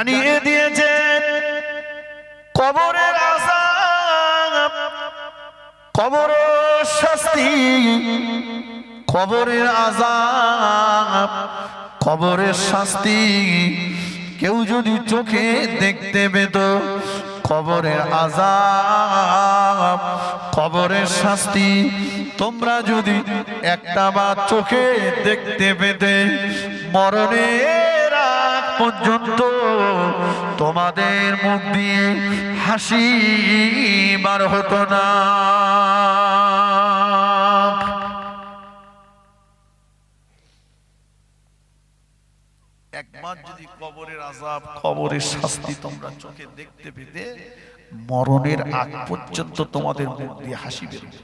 জানিয়ে দিয়েছেন কবরের আজাব কবরের শাস্তি, কবরের আজাব কবরের শাস্তি। কেউ যদি চোখে দেখতে পেত, কবরের আজাব কবরের শাস্তি। তোমরা যদি একটা বা চোখে দেখতে পেতে, মরণের পর্যন্ত তোমাদের মুখ দিয়ে হাসি বার হতো না। যদি আজাব শাস্তি তোমরা চোখে দেখতে মরণের আগ পর্যন্ত তোমাদের মুখ দিয়ে হাসি বেরোবে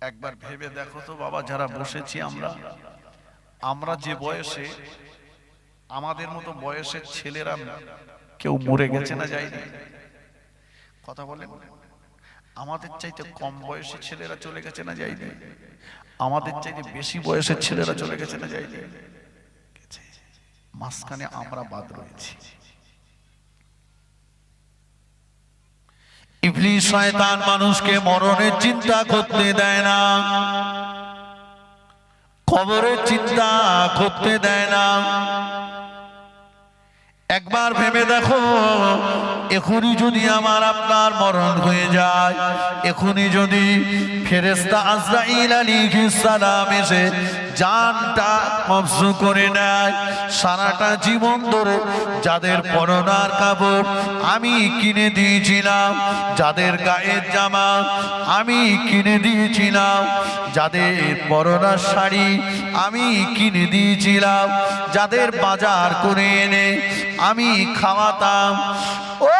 একবার ভেবে দেখো তো বাবা, যারা বসেছি আমরা আমরা যে বয়সে, আমাদের মতো বয়সের ছেলেরা কেউ মরে গেছে না যায়নি? কথা বলেন আমাদের চাইতে কম বয়সের ছেলেরা চলে গেছে না যায়নি? আমাদের চাইতে বেশি বয়সের ছেলেরা চলে গেছে না যায়নি। মাঝখানে আমরা বাদ রয়েছি। ইবলিস শয়তান মানুষকে মরণের চিন্তা করতে দেয় না। কবরের চিন্তা করতে দেয় না। একবার ভেবে দেখো এখনই যদি আমার আপনার মরণ হয়ে যায় এখনই যদি ফেরেস্তা আজরাইল আলাইহিস সালাম এসে জানটা কবজ করে নেয়। সারাটা জীবন ধরে যাদের পরনার কাপড় আমি কিনে দিয়েছিলাম, যাদের গায়ের জামা আমি কিনে দিয়েছিলাম, যাদের পরনার শাড়ি আমি কিনে দিয়েছিলাম, যাদের বাজার করে এনে আমি খাওয়াতাম। ও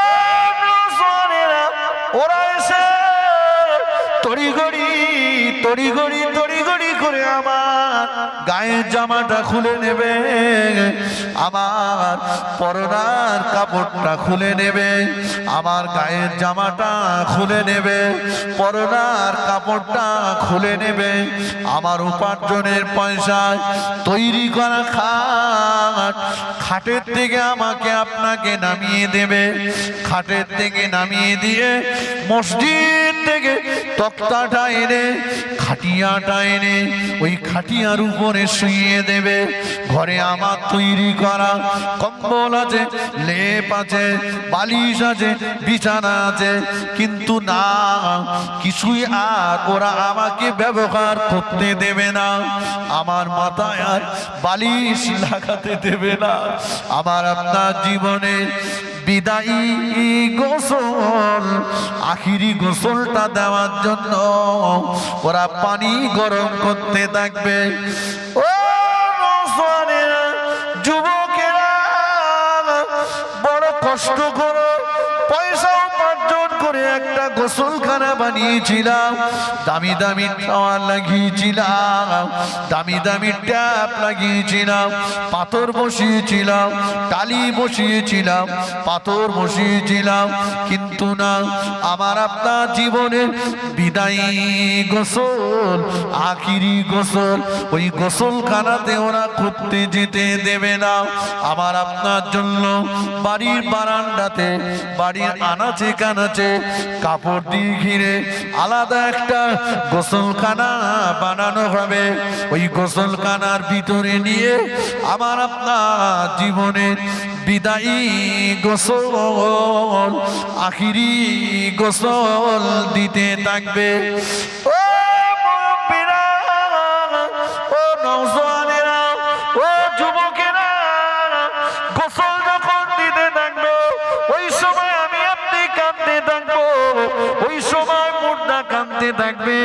ওরা এসে তড়িঘড়ি তড়িঘড়ি তড়িঘড়ি করে আমার গায়ের জামাটা খুলে নেবে, আমার পরনার কাপড়টা খুলে নেবে, আমার গায়ের জামাটা খুলে নেবে, পরনার কাপড়টা খুলে নেবে, আমার উপার্জনের পয়সায় তৈরি করা খাট, খাটের থেকে আমাকে আপনাকে নামিয়ে দেবে, খাটের থেকে নামিয়ে দিয়ে মসজিদ থেকে তক্তাটা এনে খাটিয়াটা এনে ওই খাটিয়ার উপরে শুইয়ে দেবে। ঘরে আমার তৈরি করা কম্বল আছে, লেপ আছে, বালিশ আছে, বিছানা আছে। কিন্তু না, কিছুই আর ওরা আমাকে ব্যবহার করতে দেবে না। আমার মাথায় আর বালিশ লাগাতে দেবে না। আমার আপনার জীবনে বিদায়ী গোসল। আখিরি গোসলটা দেওয়ার জন্য ওরা পানি গরম করতে থাকবে। ও যুবকেরা, বড় কষ্ট করো, পয়সা করে একটা গোসলখানা বানিয়েছিলাম। দামি দামি টাওয়ার লাগিয়েছিলাম, দামি দামি ট্যাপ লাগিয়েছিলাম, পাথর বসিয়েছিলাম, টালি বসিয়েছিলাম, পাথর বসিয়েছিলাম। কিন্তু না, আমার আপনার জীবনে বিদায়ী গোসল, আখিরি গোসল, ওই গোসলখানাতে ওরা করতে যেতে দেবে না। আমার আপনার জন্য বাড়ির বারান্দাতে, বাড়ির আনাচে কানাচে কাপড় দিয়ে ঘিরে আলাদা একটা গোসলখানা বানানো হবে। ওই গোসলখানার ভিতরে নিয়ে আমার আপনার জীবনের বিদায়ী গোসল, আখিরি গোসল দিতে থাকবে। ও ওই সময় মুর্দা কাঁদতে থাকবে।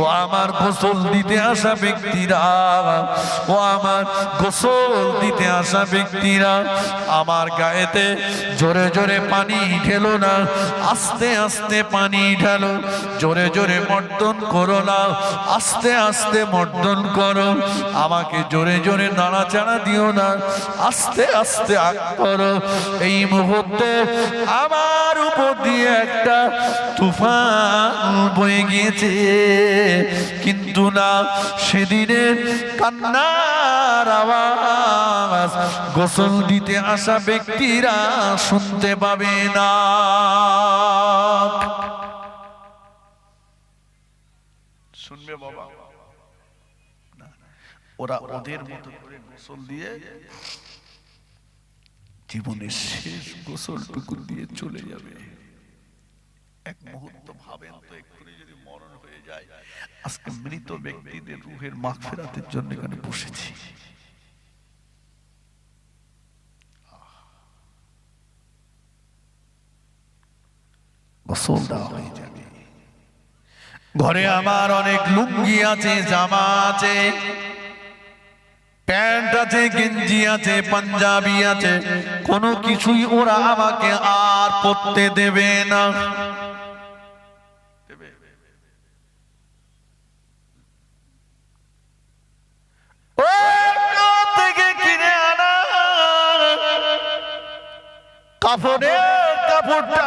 ও আমার গোসল দিতে আসা ব্যক্তিরা, ও আমার গোসল দিতে আসা ব্যক্তিরা, আমার গায়েতে জোরে জোরে পানি ঢেলো না, আস্তে আস্তে পানি ঢালো, জোরে জোরে মর্দন করো না, আস্তে আস্তে মর্দন করো, আমাকে জোরে জোরে নাড়াচাড়া দিও না, আস্তে আস্তে আগ করো। এই মুহূর্তে আমার উপর দিয়ে একটা তুফান বয়ে গিয়েছে। কিন্তু না, সেদিনের কান্নার আওয়াজ গোসল দিতে আসা ব্যক্তিরা শুনতে পাবে না। শুনবে বাবা। ওরা ওদের মতো করে গোসল দিয়ে জীবনের শেষ গোসলটুকু দিয়ে চলে যাবে। এক মুহূর্ত ভাবেন তো এক্ষুনি যদি মরণ হয়ে যায় আজকে মৃত ব্যক্তিদের রুহের মাখ ফেরাতের জন্য এখানে বসেছি। ঘরে আমার অনেক লুঙ্গি আছে, জামা আছে, প্যান্ট আছে, গেঞ্জি আছে, পাঞ্জাবি আছে। কোনো কিছুই ওরা আমাকে আর পরতে দেবে না। কাপড়ের কাপড়টা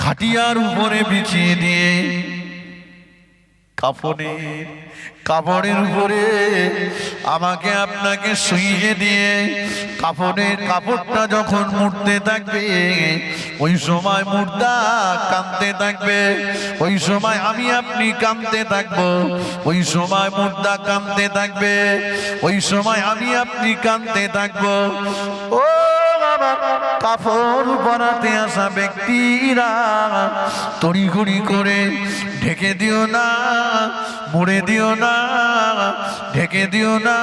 খাটিয়ার উপরে বিছিয়ে দিয়ে কাপড়ের কাপড়ের উপরে আমাকে আপনাকে শুইয়ে দিয়ে কাপড়ের কাপড়টা যখন মুড়তে থাকবে, ওই সময় মুর্দা কাঁদতে থাকবে, ওই সময় আমি আপনি কাঁদতে থাকব, ওই সময় মুর্দা কাঁদতে থাকবে, ওই সময় আমি আপনি কাঁদতে থাকব। ও কাপড় বানাতে আসা ব্যক্তিরা তড়িঘড়ি করে ঢেকে দিও না, মুড়ে দিও না, ঢেকে দিও না,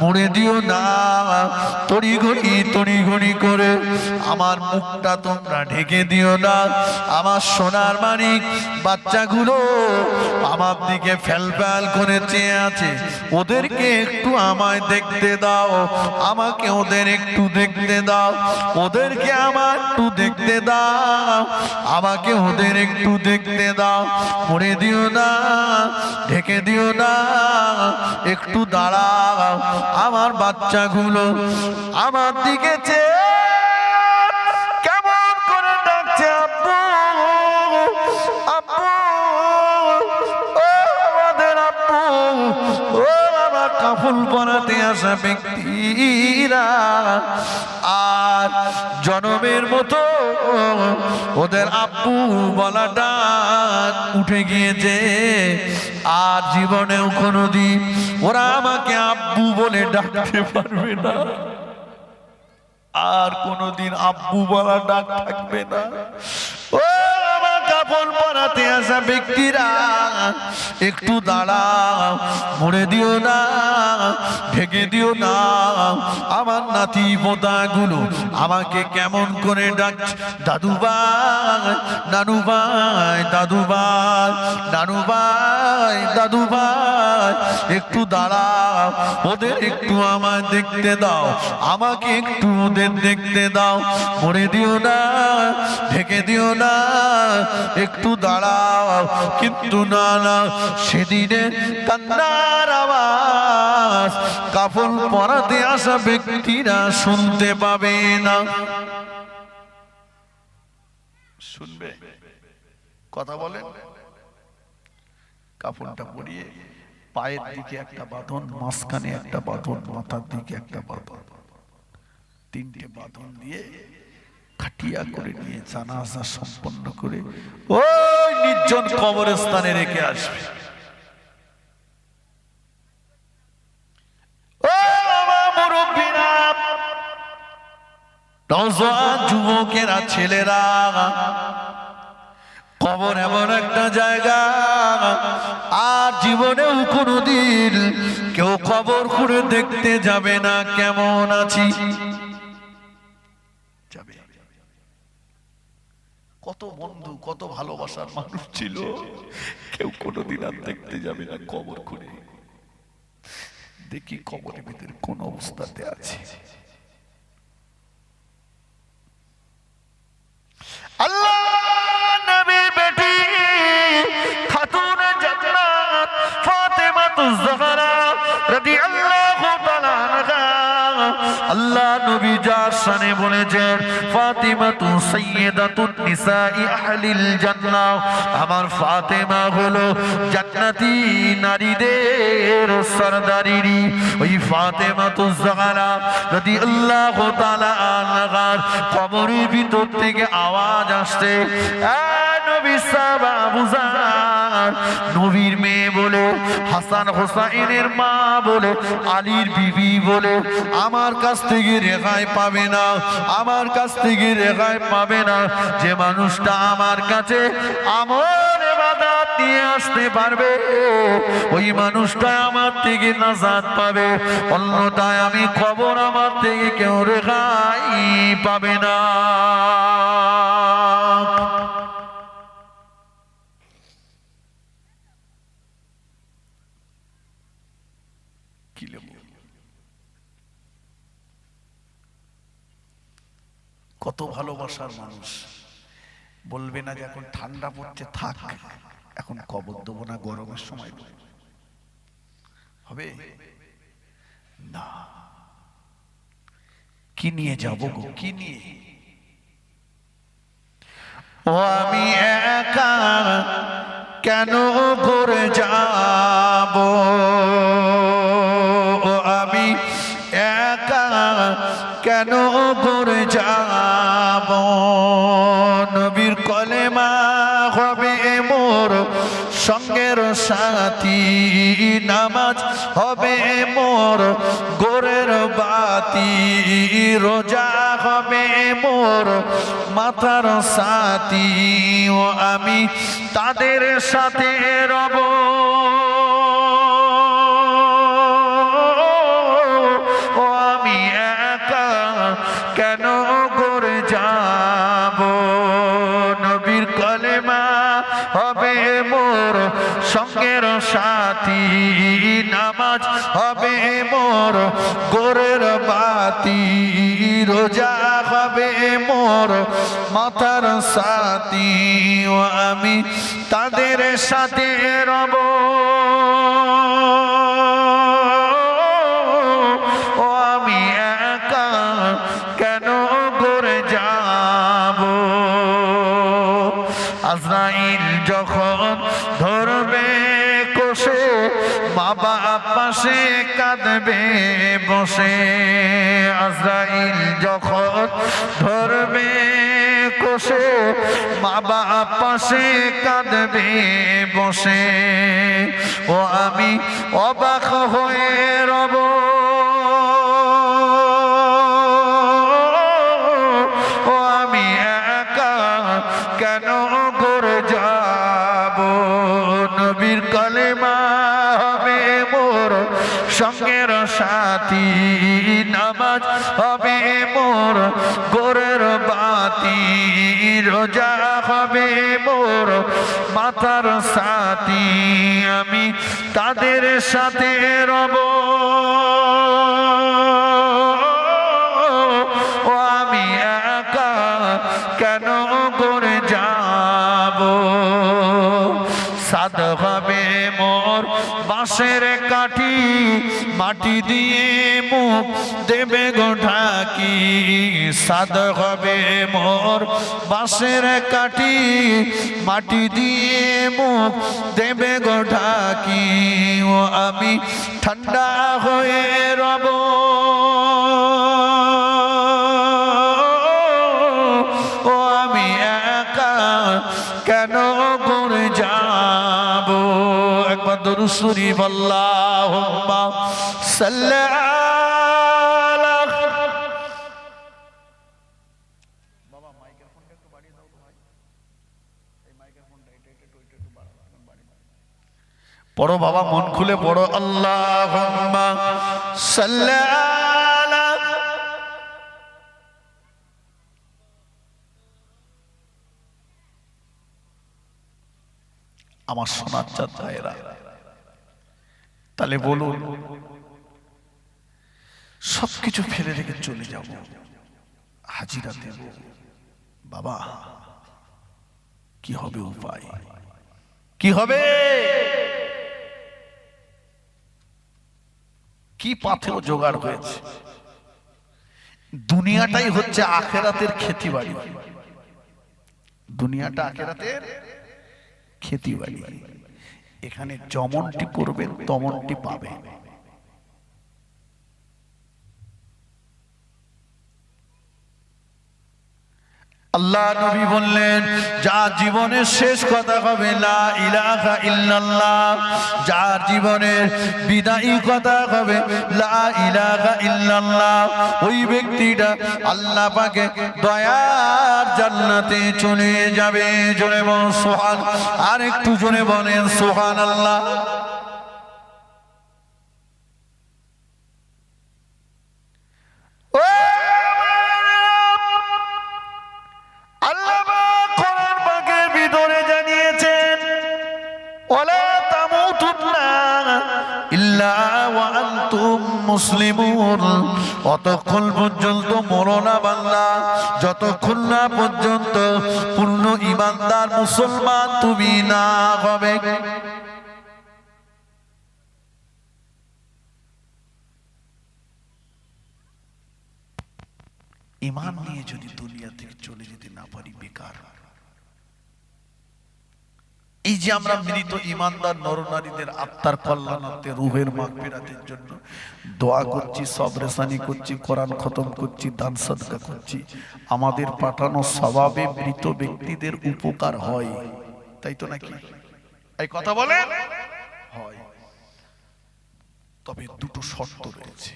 মুড়ে দিও না। তড়িঘড়ি তড়িঘড়ি করে আমার মুখটা তোমরা ঢেকে দিও না। আমার সোনার মানিক বাচ্চাগুলো আমার দিকে ফেল করে চেয়ে আছে। ওদেরকে একটু আমায় দেখতে দাও, আমাকে ওদের একটু দেখতে দাও, ওদেরকে আমার একটু দেখতে দাও, আমাকে ওদের একটু দেখতে দাও পড়ে দিও না, ঢেকে দিও না, একটু দাঁড়াও, আমার বাচ্চাগুলো আমার দিকে চেয়ে কাফুল পরাতে আসা ব্যক্তিরা আর জনমের মতো ওদের আব্বু বলাটা উঠে গিয়েছে, আর জীবনেও কোনোদিন ওরা আমাকে আব্বু বলে ডাকতে পারবে না। আর কোনোদিন আব্বু বলা ডাক থাকবে না। কাপড় পরাতে আসা ব্যক্তিরা, একটু দাঁড়াও মরে দিও না ভেঙে দিও না। আমার নাতি পোতাগুলো আমাকে কেমন করে ডাক দাদু ভাই, নানু ভাই, দাদু ভাই, নানু ভাই, দাদু ভাই, একটু দাঁড়াও, ওদের একটু আমায় দেখতে দাও, আমাকে একটু ওদের দেখতে দাও। মরে দিও না, ঢেকে দিও না একটু দাঁড়াও, কিন্তু না না, সেদিনে কান্নার আওয়াজ কাপড় পরাতে আসা ব্যক্তিরা শুনতে পাবে না। শুনবে? কথা বলেন। কাপড়টা পরিয়ে পায়ের দিকে একটা বাঁধন, মাঝখানে একটা বাঁধন, মাথার দিকে একটা বাঁধন। তিনটে বাঁধন দিয়ে খাটিয়া করে নিয়ে জানাজা সম্পন্ন করে ওই নির্জন কবরস্থানে রেখে আসবে। যুবকেরা, ছেলেরা, কবর এমন একটা জায়গা, আর জীবনেও কোনোদিন কেউ কবর খুঁড়ে দেখতে যাবে না, কেমন আছি? যাবে। কত বন্ধু, কত ভালোবাসার মানুষ ছিল। কেউ কোনোদিন আর দেখতে যাবে না কবর খুঁড়ে। দেখি কবরের ভিতরে কোন অবস্থাতে আছে। আল্লাহ! আল্লাহ নবী যার সানে বলেছেন ফাতিমা তু সাইয়্যিদাতুন নিসাই আহলিল জান্নাহ। আমার ফাতেমা হলো জান্নাতি নারীদের সরদারিনী। ওই ফাতেমা তু জাহরা রাদিয়াল্লাহু তাআলা আনহার কবরের ভিতর থেকে আওয়াজ আসছে নবী সাহাবা জার নবীর মেয়ে বলে, হাসান হোসাইনের মা বলে, আলীর বিবি বলে, আমার কাছ থেকে রেহাই পাবে না, আমার কাছ থেকে রেহাই পাবে না, যে মানুষটা আমার কাছে এবাদাত নিয়ে আসতে পারবে, ওই মানুষটা আমার থেকে নাজাত পাবে অন্যটায় আমি খবর আমার থেকে কেউ রেখাই পাবে না। কত ভালোবাসার মানুষ। বলবে না যে এখন ঠান্ডা পড়ছে, থাক। এখন কবর দেবো না, গরমের সময় হবে? না। কি নিয়ে যাব গো? কি নিয়ে? ও, আমি একা কেন করে যাব? সাথী নামাজ হবে মোর গোরের বাতি, রোজা হবে মোর মাথার সাথী। ও আমি তাদের সাথে রব। আমি একা কেন করে যাব? নবীর কলেমা হবে সঙ্গের সাথী নামাজ হবে মোর গোরের বাতি, রোজা হবে মোর মাথার সাথী। আমি তাদের সাথে রব। বসে আজরাইল যখন ধরবে কোষে মা পাশে কাঁদবে বসে। ও আমি অবাক হয়ে রোজা হবে মোর মাথার সাথী আমি তাদের সাথে রব। আমি একা কেন করে যাব? সাদ হবে মোর বাঁশের কাঠি, মাটি দিয়ে দেবে গো ঢাকি সাদ হবে মোর বাঁশের কাঠি, মাটি দিয়ে মুখ দেবে গো ঢাকি ও আমি ঠান্ডা হয়ে রব। ও আমি একা কেন করে যাব? একবার দরুসুরি বল্লাহ সাল্লাহ পড়ো বাবা, মন খুলে পড়ো। আল্লাহ আমার সোনার চাঁদ ভাইয়েরা, তাহলে বলুন, সবকিছু ফেলে রেখে চলে যাব, হাজিরা দেব। বাবা, কি হবে উপায়? কি হবে? কি পাথেও জোগাড় হয়েছে? দুনিয়াটাই হচ্ছে আখেরাতের খেতি বাড়ি দুনিয়াটা আখেরাতের খেতি বাড়ি এখানে যেমনটি করবেন তমনটি পাবেন আল্লাহ নবী বললেন, যা জীবনের শেষ কথা হবে, লা ইলাহা ইল্লাল্লাহ। যার জীবনের বিদায়ী কথা হবে, লা ইলাহা ইল্লাল্লাহ। ওই ব্যক্তিটা আল্লাহ পাকে দয়ার জান্নাতে চলে যাবে। জোরে বল সোহান আর একটু জোরে বলেন সোহান আল্লাহ মুসলিমুন। অতক্ষণ পর্যন্ত মরোনা বাংলা যতক্ষণ না পর্যন্ত পূর্ণ ইমানদার মুসলমান তুমি না হবে। ইমান নিয়ে যদি দুনিয়া থেকে চলে যেতে না পারি বেকার এই যে আমরা মৃত ইমানদার নরনারীদের আত্মার কল্যাণার্থে রুহের মাগ ফেরাতের জন্য দোয়া করছি, সব রেসানি করছি, কোরআন খতম করছি, দান সদকা করছি। আমাদের পাঠানো স্বভাবে মৃত ব্যক্তিদের উপকার হয়। তাই তো নাকি? এই কথা বলেন? হয়। তবে দুটো শর্ত রয়েছে।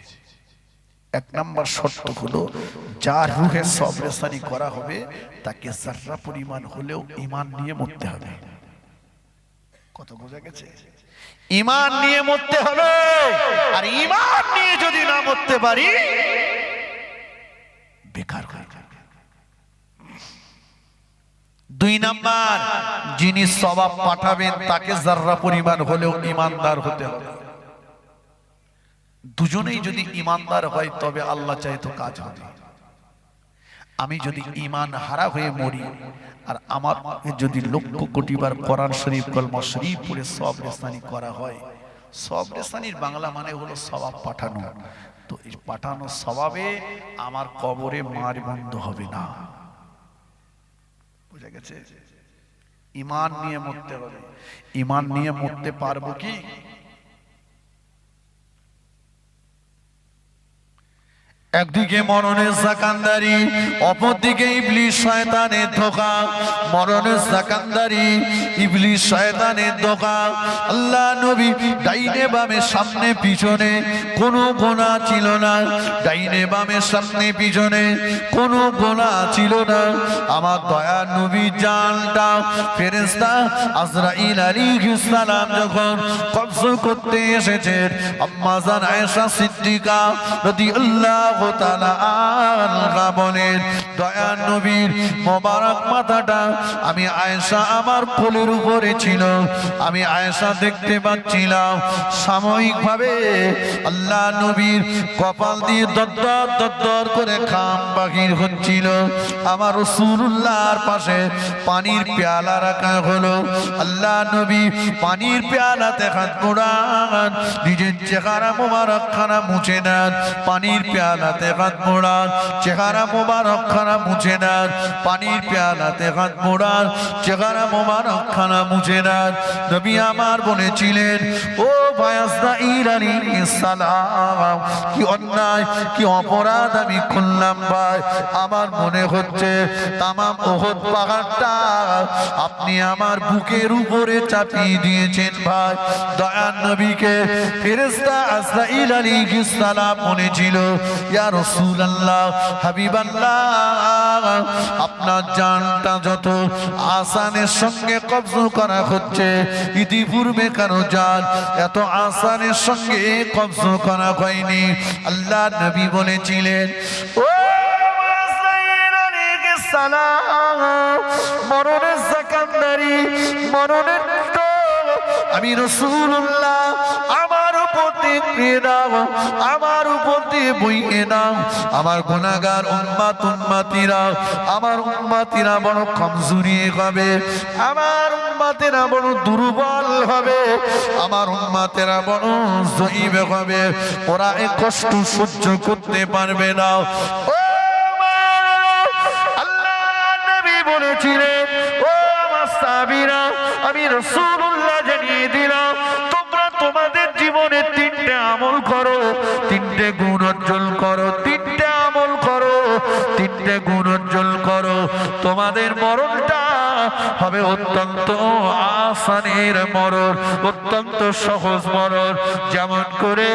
এক নাম্বার শর্ত হলো, যার রুহে সবরেসানি করা হবে, তাকে জাররা পরিমাণ হলেও ইমান নিয়ে মরতে হবে। কত বোঝা গেছে? ইমান নিয়ে মরতে হবে। আর ইমান নিয়ে যদি না মরতে পারি বেকার দুই নাম্বার যিনি সবাব পাঠাবেন তাকে জাররা পরিমাণ হলেও ইমানদার হতে হবে। দুজনেই যদি ইমানদার হয় তবে আল্লাহ চাই তো কাজ হবে। আমি যদি ইমান হারা হয়ে মরি আর আমার যদি লক্ষ কোটি বার কোরআন শরীফ কলমা শরীফ পড়ে সব রেসানি করা হয়। সব রেসানির বাংলা মানে হলো সবাব পাঠানো। তো এই পাঠানো স্বভাবে আমার কবরে মার বন্ধ হবে না। বুঝা গেছে? ইমান নিয়ে মরতে হবে। ইমান নিয়ে মরতে পারব কি? একদিকে মরণের সাকান্দারি অপরদিকে ইবলিশ শয়তানের ধোকা। মরণের সাকান্দারি ইবলিশ শয়তানের ধোকা। আল্লাহ নবী ডাইনে বামে সামনে পিছনে কোনো গোনা ছিল না। ডাইনে বামে সামনে পিছনে কোনো গোনা ছিল না। আমার দয়া নবী জানটা ফেরেস্তা আজরাইল আলাইহিস সালাম যখন কবজ করতে এসেছেন, আম্মা জান আয়েশা সিদ্দিকা রাদিয়াল্লাহু তাআলা মোবারক মাথাটা আমি আয়েশা আমার কোলের উপরে ছিল। আমি আয়েশা দেখতে পাচ্ছিলাম। সাময়িকভাবে আল্লাহ নবীর কপাল দিয়ে দদ্দর দদ্দর করে খাম বাহির হচ্ছিল। আমার রসুল্লাহর পাশে পানির পেয়ালা রাখা হলো। আল্লাহ নবী পানির পেয়ালাতে হাত মোড়ান, নিজের চেহারা মোবারক খানা মুছে নেন, পানির পেয়ালাতে হাত মোড়ান, চেহারা মোবারক খানা মুছে নেন, পানির পেয়ালাতে হাত মোড়ান, চেহারা মোবারক খানা মুছে নেন। নবী আমার বলেছিলেন, ও বায়াসদা ইরানি, সালাম, কি অন্যায়, কি অপরাধ আমি খুললাম ভাই। আমার মনে হচ্ছে তামাম ওহদ পাহাড়টা আপনি আমার বুকের উপরে চাপিয়ে দিয়েছেন ভাই। দয়ান নবীকে ফেরেশতা আসরাইল আলাইহিস সালাম মনে ছিল ইয়া আপনার জানটা যত আসানের সঙ্গে কবজ করা হচ্ছে, ইতিপূর্বে কারও জান এত আসানের সঙ্গে কবজ করা হয়নি। আল্লাহ নবী বলেছিলেন মরণের সাকান্দারি, মরণের আমি রসুল্লাহ, আমার প্রতি প্রেরাম আমার উপতি বইয়ে নাম আমার গোনাগার উন্মাত উন্মাতিরা আমার উন্মাতিরা বড় কমজুরি হবে। আমার উন্মাতেরা বড় দুর্বল হবে। আমার উন্মাতেরা বড় জয়ীব হবে। ওরা এ কষ্ট সহ্য করতে পারবে না। ও আল্লাহ নবী বলেছিলেন, ও আমার সাবিরা আমি রসুল জীবনে তিনটে আমল করো, তিনটে গুণ অর্জন করো, তিনটে আমল করো, তিনটে গুণ অর্জন করো। তোমাদের মরণটা হবে অত্যন্ত আসানের মরণ, অত্যন্ত সহজ মরণ। যেমন করে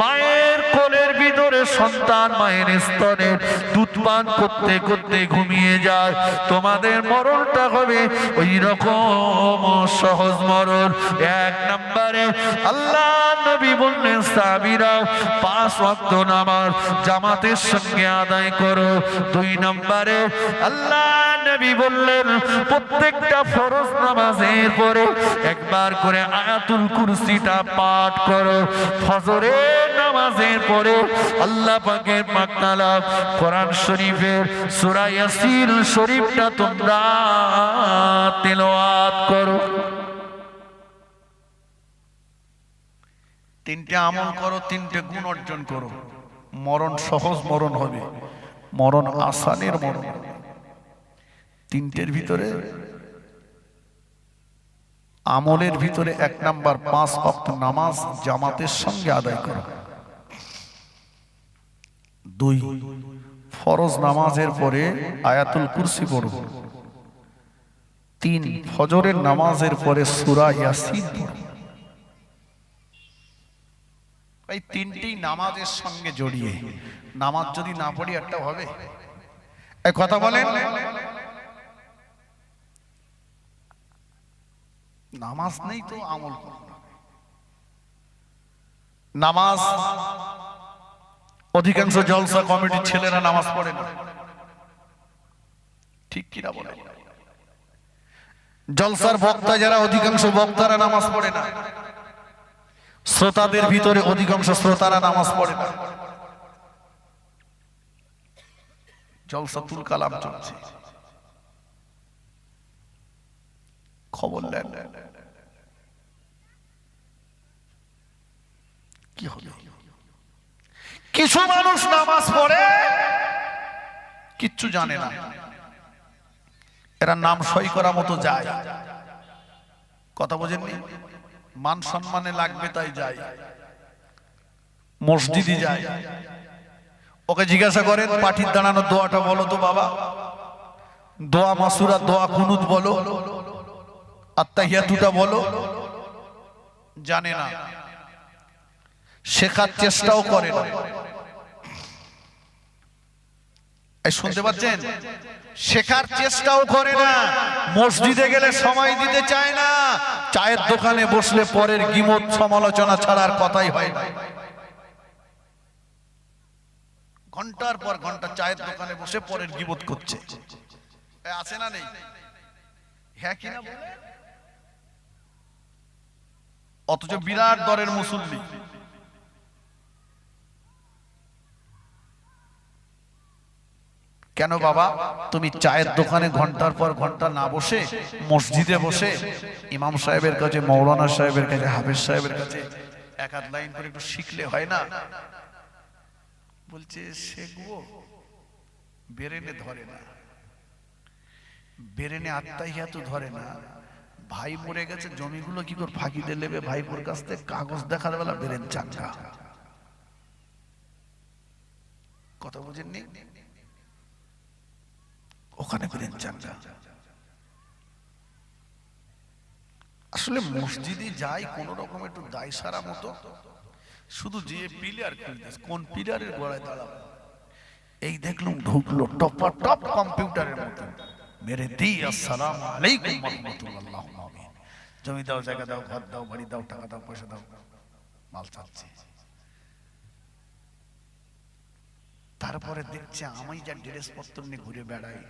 মায়ের কোলের ভিতরে সন্তান মায়ের স্তনের দুধ পান করতে করতে ঘুমিয়ে যায়। তোমাদের মরণটা হবে ওই রকম সহজ মরণ। এক নম্বরে আল্লাহ নবী বললেন সাবিরা পাঁচ ওয়াক্ত নামাজ জামাতের সঙ্গে আদায় করো। দুই নম্বরে আল্লাহ নবী বললেন, প্রত্যেকটা ফরজ নামাজের পরে একবার করে আয়াতুল কুরসিটা পাঠ করো। ফজরের নামাজের পরে আল্লাহ পাকের মাকনালা কোরআন শরীফের সূরা ইয়াসিন শরীফটা তোমরা তেলাওয়াত করো। তিনটে আমল করো, তিনটে গুণ অর্জন করো। মরণ সহজ মরণ হবে। মরণ আসানের মরণ। তিনটের ভিতরে আমলের ভিতরে এক নাম্বার পাঁচ অক্ট নামাজ জামাতের সঙ্গে আদায় করো। দুই, ফরজ নামাজের পরে আয়াতুল কুরসি পড়ব তিন, ফজরের নামাজের পরে সুরা ইয়াসিন পড়ব এই তিনটি নামাজের সঙ্গে জড়িয়ে। নামাজ যদি না পড়ি একটা হবে। এই কথা বলেন। নামাজ নেই তো আমল নামাজ অধিকাংশ জলসা কমিটির ছেলেরা নামাজ পড়ে না। ঠিক কিনা বলে? জলসার বক্তা যারা, অধিকাংশ বক্তারা নামাজ পড়ে না। শ্রোতাদের ভিতরে অধিকাংশ শ্রোতারা নামাজ পড়ে না। জলসা তুল কালাম চলছে। খবর নেন। কি হলো? কিছু মানুষ নামাজ পড়ে, কিচ্ছু জানে না। এরা নাম সই করা মতো যায়। কথা বোঝেননি? মান সম্মানে লাগবে তাই যায়। মসজিদে যায়। ওকে জিজ্ঞাসা করেন পাঠির দাঁড়ানো দোয়াটা বলো তো বাবা। দোয়া মাসুরা দোয়া কুনুত বলো। আত্মাহিয়াতুটা বলো। জানে না। শেখার চেষ্টাও করে না। এই শুনতে পাচ্ছেন? শেখার চেষ্টাও করে না। মসজিদে গেলে সময় দিতে চায় না। চায়ের দোকানে বসলে পরের গিমত সমালোচনা ছাড়ার কথাই হয় না। ঘণ্টার পর ঘণ্টা চায়ের দোকানে বসে পরের গিবত করছে। আছে না নেই? হ্যাঁ কি না অথচ বিরাট দরের মুসল্লি। কেন বাবা? তুমি চায়ের দোকানে ঘণ্টার পর ঘণ্টা না বসে, মসজিদে বসে, ইমাম সাহেবের কাছে, মৌলানা সাহেবের কাছে, হাফেজ সাহেবের কাছে এক আধ লাইন করে একটু শিখলে হয় না? বলছে শেখবো বেরেনে ধরে না। বেরেনে আত্মাইয়া তো ধরে না। ভাই মরে গেছে, জমিগুলো কি করে ফাঁকিতে নেবে? ভাইপোর কাছ থেকে কাগজ দেখার বেলা বেরেন চাঙ্গা। কথা বুঝেননি? ওখানে বেরেন চাঙ্গা আসলে মসজিদে যাই কোন রকম একটু দায় সারা মতো। শুধু যে পিলার কোন পিলারের গোড়ায় দাঁড়াবো? এই দেখলাম ঢুকলো টপা টপ কম্পিউটারের মতো। মেরে দি আসসালাম আলাইকুম রহমতুল্লাহ জমি দাও, জায়গা দাও, ঘর দাও, বাড়ি দাও, টাকা দাও, পয়সা দাও, মাল চাচ্ছে। তারপরে দেখছে আমি যা ড্রেস পত্র নিয়ে ঘুরে বেড়াই।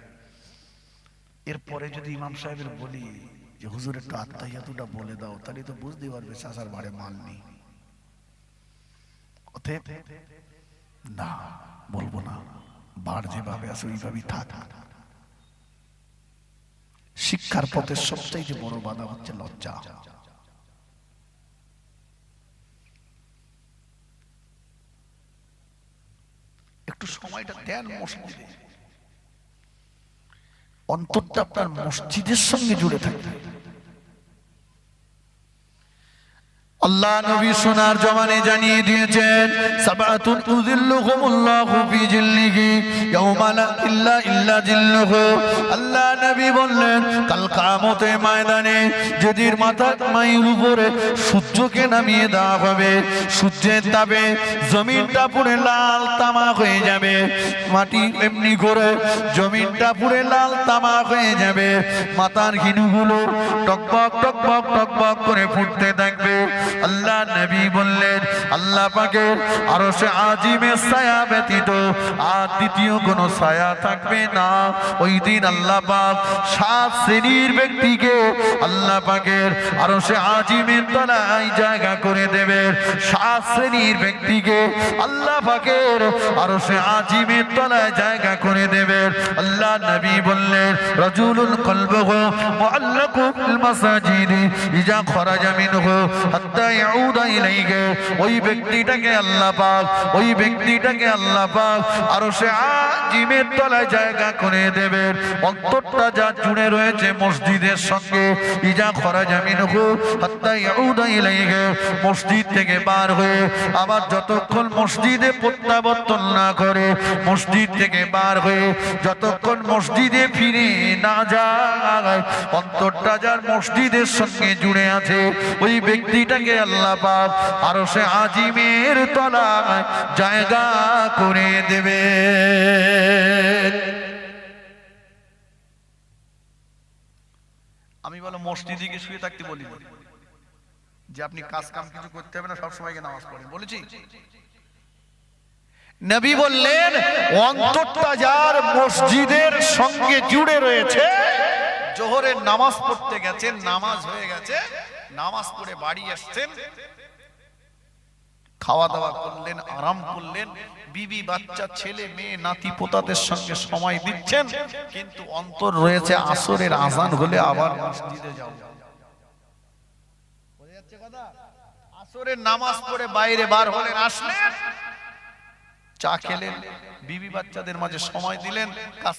এরপরে যদি ইমাম সাহেবের বলি যে, হুজুর, একটু আত্মাহিয়াতুটা বলে দাও, তাহলে তো বুঝতে পারবে চাষার বাড়ে মাল নেই। না, বলব না, বার যেভাবে আছে ওইভাবেই থাক। শিক্ষার পথে বড় বাধা হচ্ছে লজ্জা। একটু সময়টা দেন, মসজিদে। অন্তরটা আপনার মসজিদের সঙ্গে জুড়ে থাকবে আল্লাহ নবী সোনার জমানে জানিয়ে দিয়েছেন সাবাতুন উযিল্লুহুমুল্লাহু ফি জিল্লিহি ইয়াওমা লা ইল্লা ইল্লা জিল্লুহু। আল্লাহ নবী বললেন, কাল কিয়ামতের ময়দানে যেদিন মাথা মায়ের উপরে সূর্যকে নামিয়ে দেওয়া হবে, সূর্যের তাপে জমিনটা পুরো লাল তামা হয়ে যাবে, মাটি এমনি করে জমিনটা পুরো লাল তামা হয়ে যাবে, মাথার ঘিনুগুলো টকবক টকবক টকবক করে ফুটতে থাকবে আল্লাহ নবী বললেন আল্লাহ পাকের আরও সে আজিমের ছায়া ব্যতীত আর দ্বিতীয় কোনো ছায়া থাকবে না। ওই দিন আল্লাহ পাক সাত শ্রেণির ব্যক্তিকে আল্লাহ পাকের আরও সে আজিমের তলায় জায়গা করে দেবে সাত শ্রেণির ব্যক্তিকে আল্লাহ পাকের আরও সে আজিমের তলায় জায়গা করে দেবে আল্লাহ নবী বললেন, রাজুলুল কলবহু মুআল্লাকু ফিল মাসাজিদি, ইজা খরাজা মিনহু হাত্তা ইয়াউদা ইলাইহি ওই ব্যক্তিটাকে আল্লাহ পাক, ওই ব্যক্তিটাকে আল্লাহ পাক আরও সে আজিমের তলায় জায়গা করে দেবেন অন্তরটা যা জুড়ে রয়েছে মসজিদের সঙ্গে, ইজা ইয়াউদা ইলাইহি, মসজিদ থেকে বার হয়ে আবার যতক্ষণ মসজিদে প্রত্যাবর্তন না করে, মসজিদ থেকে বার হয়ে যতক্ষণ মসজিদে ফিরে না যায়, অন্তরটা যার মসজিদের সঙ্গে জুড়ে আছে, ওই ব্যক্তিটাকে আল্লাহ পাক আরও সে আজিমের তলায় জায়গা করে দেবে। আমি বলো মসজিদে গিয়ে শুয়ে থাকতে বলি। যে আপনি কাজ কাম কিছু করতে হবে না সব সময় গিয়ে নামাজ পড়েন। বলেছি? নবী বললেন অন্তরটা যার মসজিদের সঙ্গে জুড়ে রয়েছে জোহরের নামাজ পড়তে গেছেন নামাজ হয়ে গেছে নামাজ পড়ে বাড়ি আসছেন খাওয়া দাওয়া করলেন, আরাম করলেন, বিবি, বাচ্চা, ছেলে, মেয়ে, নাতি, পোতাদের সঙ্গে সময় দিচ্ছেন, কিন্তু অন্তর রয়েছে আসরের আজান হলে আবার মসজিদে নামাজ বাইরে বার হলেন, আসলেন, চা খেলেন, বিবি বাচ্চাদের মাঝে সময় দিলেন